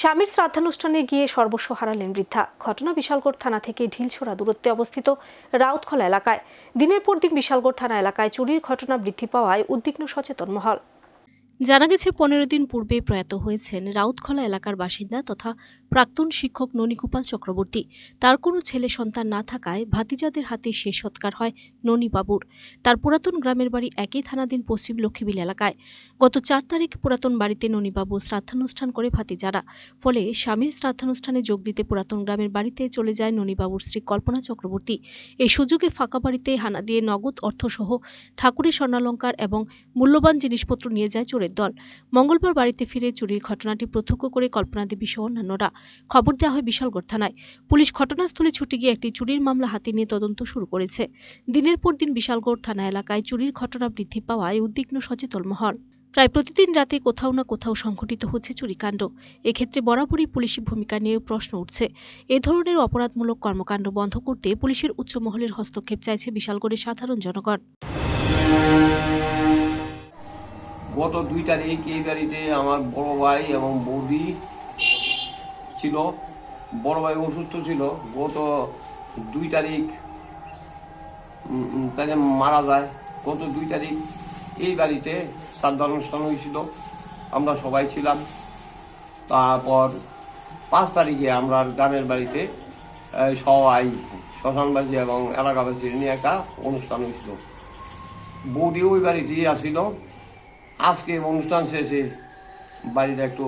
স্বামীর শ্রাদ্ধানুষ্ঠানে গিয়ে সর্বস্ব হারালেন বৃদ্ধা। ঘটনা বিশালগড় থানা থেকে ঢিলছোড়া দূরত্বে অবস্থিত রাউতখলা এলাকায়। দিনের পর দিন বিশালগড় থানা এলাকায় চুরির ঘটনা বৃদ্ধি পাওয়ায় উদ্বিগ্ন সচেতন মহল। জানা গেছে, পনেরো দিন পূর্বে প্রয়াত হয়েছেন রাউতখলা এলাকার বাসিন্দা তথা প্রাক্তন শিক্ষক ননীগোপাল চক্রবর্তী। তার কোনো ছেলে সন্তান না থাকায় ভাতিজাদের হাতে শেষ সৎকার হয় ননীবাবুর। তার পুরাতন গ্রামের বাড়ি একই থানাধীন পশ্চিম লক্ষ্মীবিল এলাকায়। গত চার তারিখ পুরাতন বাড়িতে ননীবাবু শ্রাদ্ধানুষ্ঠান করে ভাতিজারা। ফলে স্বামীর শ্রাদ্ধানুষ্ঠানে যোগ দিতে পুরাতন গ্রামের বাড়িতে চলে যায় ননীবাবুর শ্রী কল্পনা চক্রবর্তী। এই সুযোগে ফাঁকা বাড়িতে হানা দিয়ে নগদ অর্থসহ ঠাকুরের স্বর্ণালঙ্কার এবং মূল্যবান জিনিসপত্র নিয়ে যায় চোরের দল। মঙ্গলবার বাড়িতে ফিরে চুরির ঘটনাটি প্রত্যক্ষ করে কল্পনা দেবী সহ অন্যান্যরা। খবর দেওয়া হয় বিশালগড় থানায়। পুলিশ ঘটনাস্থলে ছুটে গিয়ে একটি চুরির মামলা হাতে নিয়ে তদন্ত শুরু করেছে। দিনের পর দিন বিশালগড় থানা এলাকায় চুরির ঘটনা বৃদ্ধি পাওয়ায় উদ্বিগ্ন সচেতন মহল। প্রায় প্রতিদিন রাতে কোথাও না কোথাও সংঘটিত হচ্ছে চুরিকাণ্ড এক্ষেত্রে বরাবরই পুলিশি ভূমিকা নিয়ে প্রশ্ন উঠছে। এ ধরনের অপরাধমূলক কর্মকাণ্ড বন্ধ করতে পুলিশের উচ্চ মহলের হস্তক্ষেপ চাইছে বিশালগড়ের সাধারণ জনগণ। গত দুই তারিখ এই বাড়িতে আমার বড় ভাই এবং বৌদি ছিল। বড় ভাই অসুস্থ ছিল। গত দুই তারিখ উম, মারা যায়। গত দুই তারিখ এই বাড়িতে শ্রাদ্ধ অনুষ্ঠান হয়েছিল। আমরা সবাই ছিলাম। তারপর পাঁচ তারিখে আমরা গ্রামের বাড়িতে সবাই শ্মশানবাসী এবং এলাকাবাসী নিয়ে একটা অনুষ্ঠান হয়েছিল। বৌদি ওই বাড়িতেই আসছিল আজকে অনুষ্ঠান শেষে বাড়িটা একটু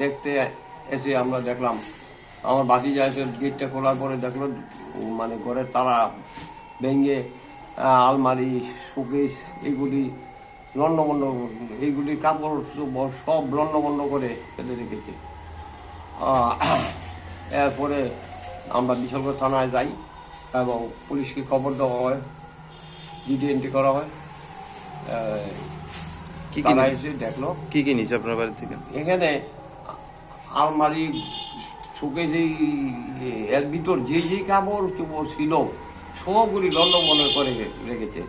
দেখতে এসে আমরা দেখলাম। আমার বাকি যা এসে গেটটা খোলার পরে দেখল মানে ঘরের তারা ভেঙে আলমারি, শোকেস এগুলি লন্ডমন্ড এইগুলি কাপড় সব লন্ডমন্ড করে ফেলে রেখেছে। এরপরে আমরা বিশালগড় থানায় যাই এবং পুলিশকে খবর দেওয়া হয়, জিডি এন্ট্রি করা হয়। কি কি তারা এসে দেখল। কি কি নিচে আপনার বাড়ি থেকে? এখানে আলমারি শুকে যেই এর ভিতর যে যে কাপড় চোপড় ছিল সবগুলি লন্ডমনে করে রেখেছে।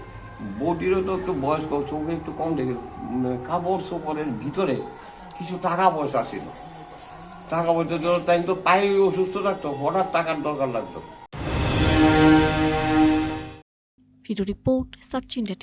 বটিরও তো একটু বয়স্ক চোখে একটু কম দেখে কাপড় চোপড়ের ভিতরে কিছু টাকা পয়সা ছিল। টাকা পয়সা তো তাই তো পায়ে অসুস্থ থাকতো হঠাৎ টাকার দরকার লাগতো। Video report search India